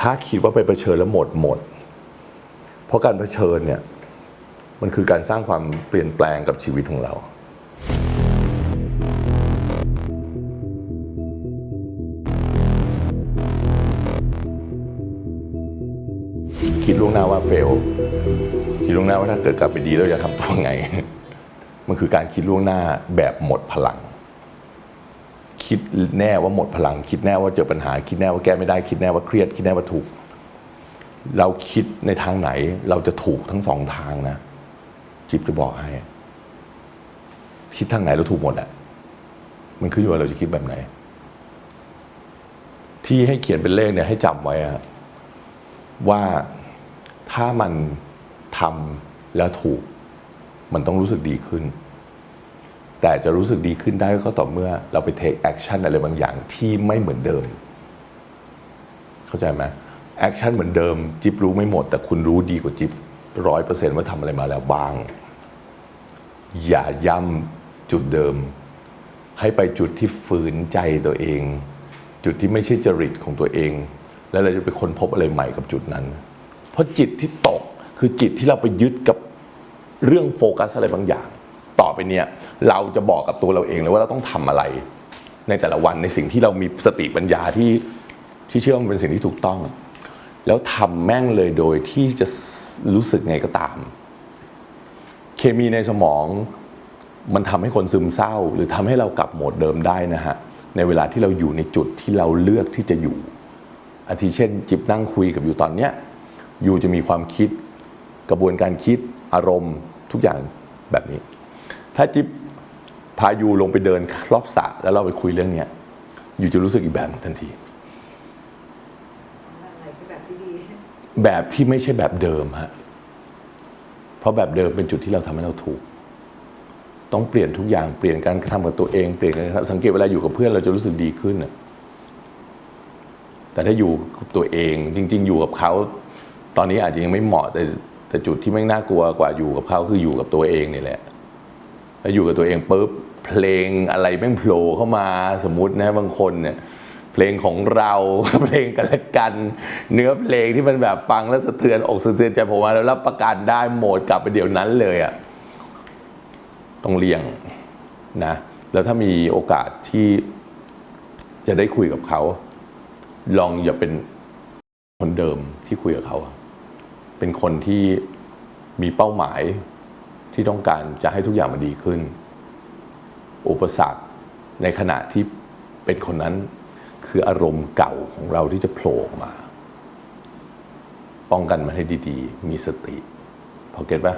ถ้าคิดว่าไปเผชิญแล้วหมดหมด เพราะการเผชิญเนี่ยมันคือการสร้างความเปลี่ยนแปลงกับชีวิตของเราคิดล่วงหน้าว่าเฟลคิดล่วงหน้าว่าถ้าเกิดกลับไปดีเราจะทำตัวไง มันคือการคิดล่วงหน้าแบบหมดพลัง คิดแน่ว่าหมดพลัง คิดแน่ว่าเจอปัญหา คิดแน่ว่าแก้ไม่ได้ คิดแน่ว่าเครียด คิดแน่ว่าถูก เราคิดในทางไหน เราจะถูกทั้งสองทางนะ จิ๊บจะบอกให้ คิดทางไหนเราถูกหมดอะมันขึ้นอยู่ว่าเราจะคิดแบบไหน ที่ให้เขียนเป็นเลขเนี่ยให้จำไว้อะว่าถ้ามันทำแล้วถูก มันต้องรู้สึกดีขึ้น แต่จะรู้สึกดีขึ้นได้ก็ต่อเมื่อเราไป take action อะไรบางอย่างที่ไม่เหมือนเดิม เข้าใจไหมแอคชั่นเหมือนเดิม จิ๊บรู้ไม่หมด แต่คุณรู้ดีกว่าจิ๊บร้อยเปอร์เซ็นต์ว่าทำอะไรมาแล้วบ้าง อย่าย่ำจุดเดิม ให้ไปจุดที่ฝืนใจตัวเอง จุดที่ไม่ใช่จริตของตัวเอง แล้วเราจะไปค้นพบอะไรใหม่กับจุดนั้น เพราะจิตที่ตกคือจิตที่เราไปยึดกับเรื่องโฟกัสอะไรบางอย่าง ไปเนี่ยเราจะบอกกับตัวเราเองเลยว่าเราต้องทำอะไร ในแต่ละวันในสิ่งที่เรามีสติปัญญาที่ที่เชื่อมันเป็นสิ่งที่ถูกต้อง แล้วทำแม่งเลยโดยที่จะรู้สึกไงก็ตาม เคมีในสมองมันทำให้คนซึมเศร้า หรือทำให้เรากลับโหมดเดิมได้นะฮะในเวลาที่เราอยู่ในจุดที่เราเลือกที่จะอยู่ อาทิเช่น จิบนั่งคุยกับอยู่ตอนเนี้ยอยู่จะมีความคิดกระบวนการคิดอารมณ์ทุกอย่างแบบนี้ ถ้าจิบพายูลงไปเดินรอบสระแล้วเราไปคุยเรื่องเนี้ยอยู่จะรู้สึกอีกแบบหนึ่งทันทีอะไรคือแบบที่ดีแบบที่ไม่ใช่แบบเดิมฮะเพราะแบบเดิมเป็นจุดที่เราทำให้เราถูก ต้องเปลี่ยนทุกอย่างเปลี่ยนการกระทำกับตัวเองเปลี่ยนการกระทำสังเกตเวลาอยู่กับเพื่อนเราจะรู้สึกดีขึ้นน่ะแต่ถ้าอยู่กับตัวเองจริง ๆ อยู่กับเขา ตอนนี้อาจจะยังไม่เหมาะแต่แต่จุดที่ไม่งน่ากลัวกว่าอยู่กับเขาคืออยู่กับตัวเองนี่แหละ แล้วอยู่กับตัวเองปุ๊บเพลงอะไรแม่งโผล่เข้ามาสมมตินะบางคนเนี่ยเพลงของเราเพลงกันและกัน เนื้อเพลงที่มันแบบฟังแล้วสะเทือนอกสะเทือนใจผมว่าแล้วรับประกันได้โหมดกลับไปเดี๋ยวนั้นเลยอะ่ะต้องเลี่ยงนะแล้วถ้ามีโอกาสที่จะได้คุยกับเขา ลองอย่าเป็นคนเดิมที่คุยกับเขา เป็นคนที่มีเป้าหมาย ที่ต้องการจะให้ทุกอย่างมันดีขึ้น อุปสรรคในขณะที่เป็นคนนั้นคืออารมณ์เก่าของเราที่จะโผล่ออกมา ป้องกันมันให้ดีๆ มีสติ พอเก็ตปะ